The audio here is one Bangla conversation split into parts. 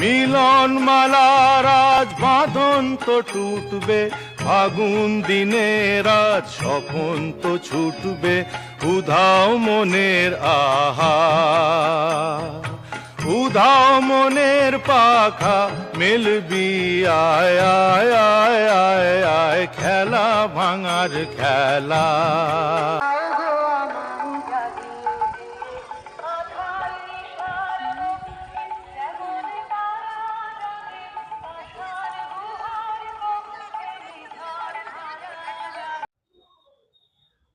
মিলন মালার আজ বাঁধন তো টুটবে, ফাগুন দিনের আজ স্বপন তো ছুটবে, উধাও মনের আহা। উধাও মনের পাখা মেলবি আয় আয় আয় আয় আয়, খেলা ভাঙার খেলা।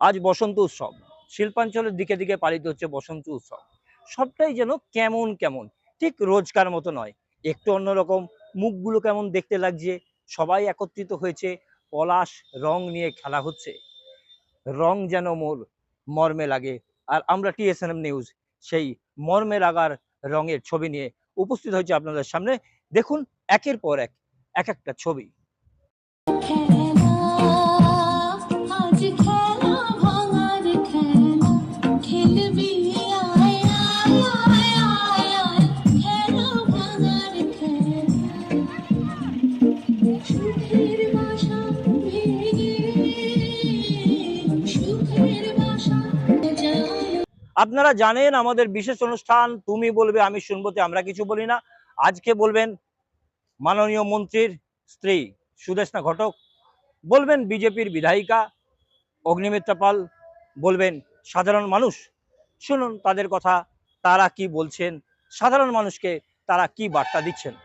আজ বসন্ত উৎসব। শিল্পাঞ্চলের দিকে দিকে পালিত হচ্ছে বসন্ত উৎসব। সবটাই যেন কেমন কেমন, ঠিক রোজকার মতো নয়। একটু অন্যরকম, মুখগুলো কেমন দেখতে লাগছে, সবাই একত্রিত হয়েছে, পলাশ রং নিয়ে খেলা হচ্ছে। রং যেন মোর মর্মে লাগে। আর আমরা টিএসএনএম নিউজ, সেই মর্মে লাগার রঙের ছবি নিয়ে উপস্থিত হয়েছে আপনাদের সামনে। দেখুন একের পর এক এক একটা ছবি আপনারা জানেন আমাদের বিশেষ অনুষ্ঠান, তুমি বলবে, আমি শুনবোতে আমরা কিছু বলি না। আজকে বলবেন মাননীয় মন্ত্রীর স্ত্রী সুদেশনা ঘটক। বলবেন বিজেপির বিধায়িকা অগ্নিমিত্রা পাল। বলবেন সাধারণ মানুষ। শুনুন তাদের কথা, তারা কি বলছেন, সাধারণ মানুষকে তারা কি বার্তা দিচ্ছেন?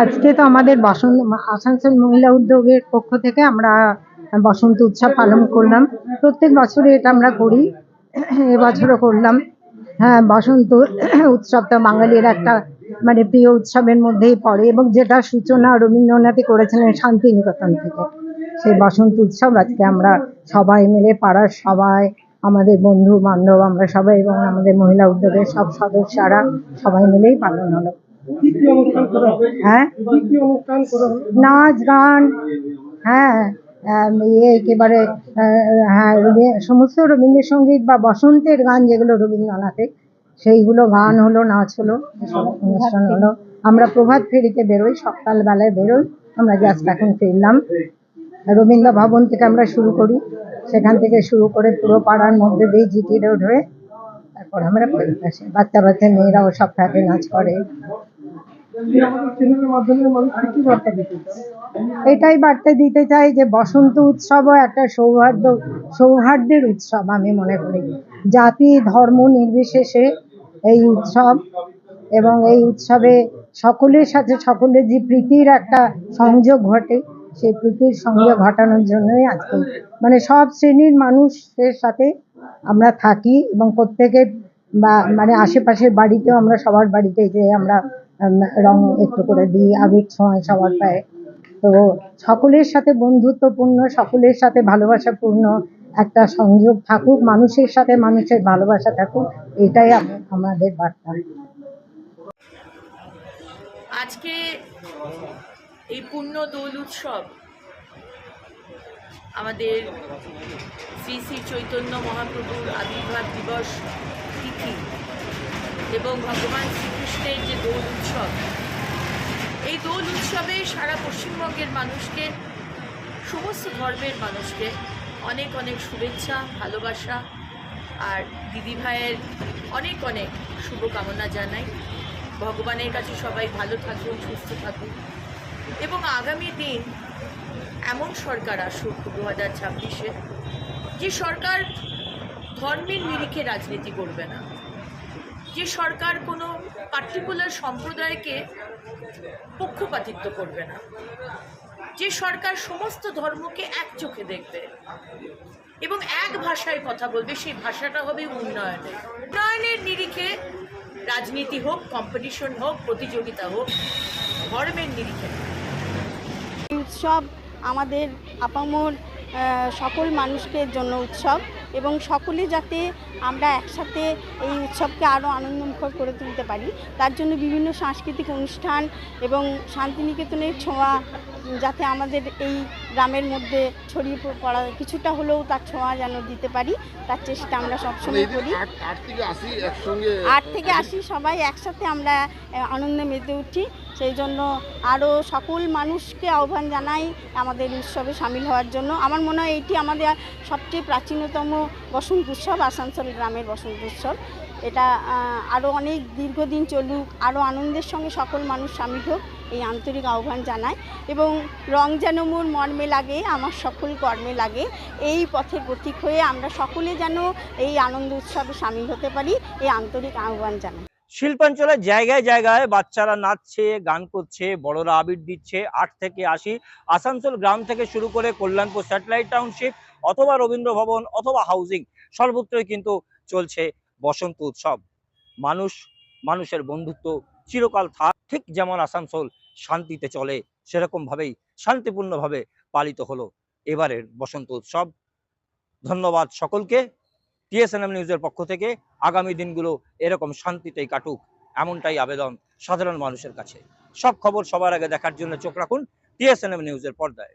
আজকে তো আমাদের বসন্ত, আসানসোল মহিলা উদ্যোগের পক্ষ থেকে আমরা বসন্ত উৎসব পালন করলাম। প্রত্যেক বছরে এটা আমরা করি এবছরও করলাম। হ্যাঁ বসন্ত উৎসবটা বাঙালির একটা মানে প্রিয় উৎসবের মধ্যেই পড়ে এবং যেটা সূচনা রবীন্দ্রনাথই করেছিলেন শান্তিনিকেতন থেকে। সেই বসন্ত উৎসব আজকে আমরা সবাই মিলে পাড়ার সবাই আমাদের বন্ধু বান্ধব আমরা সবাই এবং আমাদের মহিলা উদ্যোগের সব সদস্যরা সবাই মিলেই পালন হলো। হ্যাঁ? নাচ গান হ্যাঁ। একেবারে হ্যাঁ রবি- সমস্ত রবীন্দ্রসঙ্গীত বা বসন্তের গান যেগুলো রবীন্দ্রনাথের সেইগুলো গান হলো, নাচ হলো, অনুষ্ঠান হলো। আমরা প্রভাত ফেরিতে বেরোই, সকালবেলায় বেরোই, আমরা জাস্ট এখন ফিরলাম। রবীন্দ্র ভবন থেকে আমরা শুরু করি। সেখান থেকে শুরু করে পুরো পাড়ার মধ্যে দিয়ে জিটি রোড হয়ে, তারপর আমরা বাচ্চা বাচ্চা মেয়েরাও সব থাকে, নাচ করে। এটাই বার্তা দিতে চাই যে বসন্ত উৎসবও একটা সৌহার্দ্য, সৌহার্দ্যের উৎসব আমি মনে করি। জাতি, ধর্ম নির্বিশেষে এই উৎসব এবং এই উৎসবে সকলের সাথে সকলের যে প্রীতির একটা সংযোগ ঘটে, সেই প্রীতির সংযোগ ঘটানোর জন্যই আজকে। মানে সব শ্রেণির মানুষের সাথে আমরা থাকি এবং প্রত্যেকের বা মানে আশেপাশের বাড়িতেও আমরা, সবার বাড়িতে যে আমরা রং একটু করে দিই, আবির ছোঁয়ায় সবার পায়ে। তো সকলের সাথে বন্ধুত্বপূর্ণ, সকলের সাথে ভালোবাসাপূর্ণ একটা সংযোগ থাকুক, মানুষের সাথে মানুষের ভালোবাসা থাকুক, এটাই আম- আমাদের বার্তা। আজকে এই পূর্ণ দোল উৎসব আমাদের শ্রী শ্রী চৈতন্য মহাপ্রভুর আবির্ভাব দিবস তিথি এবং ভগবান শ্রীকৃষ্ণের যে দোল উৎসব এই দোল উৎসবে সারা পশ্চিমবঙ্গের মানুষকে, সমস্ত ধর্মের মানুষকে অনেক অনেক শুভেচ্ছা, ভালোবাসা আর দিদিভাইয়ের অনেক অনেক শুভকামনা জানাই। ভগবানের কাছে সবাই ভালো থাকুন, সুস্থ থাকুন। এবং আগামী দিন এমন সরকার আসুক দু হাজার ছাব্বিশে, যে সরকার ধর্মের নিরিখে রাজনীতি করবে না। যে সরকার কোনো পার্টিকুলার সম্প্রদায়কে পক্ষপাতিত্ব করবে না। যে সরকার সমস্ত ধর্মকে এক চোখে দেখবে এবং এক ভাষায় কথা বলবে, সেই ভাষাটা হবে উন্নয়নের। উন্নয়নের নিরিখে রাজনীতি হোক কম্পিটিশন হোক, প্রতিযোগিতা হোক, ধর্মের নিরিখে। উৎসব আমাদের আপামর সকল মানুষের জন্য উৎসব। এবং সকলে যাতে আমরা একসাথে এই উৎসবকে আরও আনন্দমুখর করে তুলতে পারি। তার জন্য বিভিন্ন সাংস্কৃতিক অনুষ্ঠান এবং শান্তিনিকেতনের ছোঁয়া যাতে আমাদের এই গ্রামের মধ্যে ছড়িয়ে পড়া কিছুটা হলেও তার ছোঁয়া যেন দিতে পারি তার চেষ্টা আমরা সবসময় করি। আট থেকে আশি সবাই একসাথে আমরা আনন্দে মেতে উঠি। সেই জন্য আরও সকল মানুষকে আহ্বান জানাই আমাদের উৎসবে সামিল হওয়ার জন্য। আমার মনে হয় এটি আমাদের সবচেয়ে প্রাচীনতম বসন্ত উৎসব, আসানসোল গ্রামের বসন্ত উৎসব। এটা আরও অনেক দীর্ঘদিন চলুক, আরও আনন্দের সঙ্গে সকল মানুষ সামিল হোক, এই আন্তরিক আহ্বান জানায় এবং রং যেন মোর মর্মে লাগে, আমার সকল কর্মে লাগে, এই পথের প্রতীক হয়ে আমরা সকলে যেন এই আনন্দ উৎসবে সামিল হতে পারি, এই আন্তরিক আহ্বান জানাই। শিল্পাঞ্চলের জায়গায় জায়গায় বাচ্চারা নাচছে, গান করছে, বড়রা আবির দিচ্ছে। আট থেকে আশি আসানসোল গ্রাম থেকে শুরু করে কল্যাণপুর স্যাটেলাইট টাউনশিপ অথবা রবীন্দ্র ভবন অথবা হাউজিং সর্বত্রই কিন্তু চলছে বসন্ত উৎসব। মানুষ, মানুষের বন্ধুত্ব চিরকাল থাক, ঠিক যেমন আসানসোল শান্তিতে চলে সেরকম ভাবেই শান্তিপূর্ণভাবে পালিত হলো এবারের বসন্ত উৎসব। ধন্যবাদ সকলকে। টিএসএনএম নিউজের পক্ষ থেকে আগামী দিনগুলো এরকম শান্তিতেই কাটুক, এমনটাই আবেদন সাধারণ মানুষের কাছে। সব খবর সবার আগে দেখার জন্য চোখ রাখুন টিএসএনএম নিউজের পর্দায়।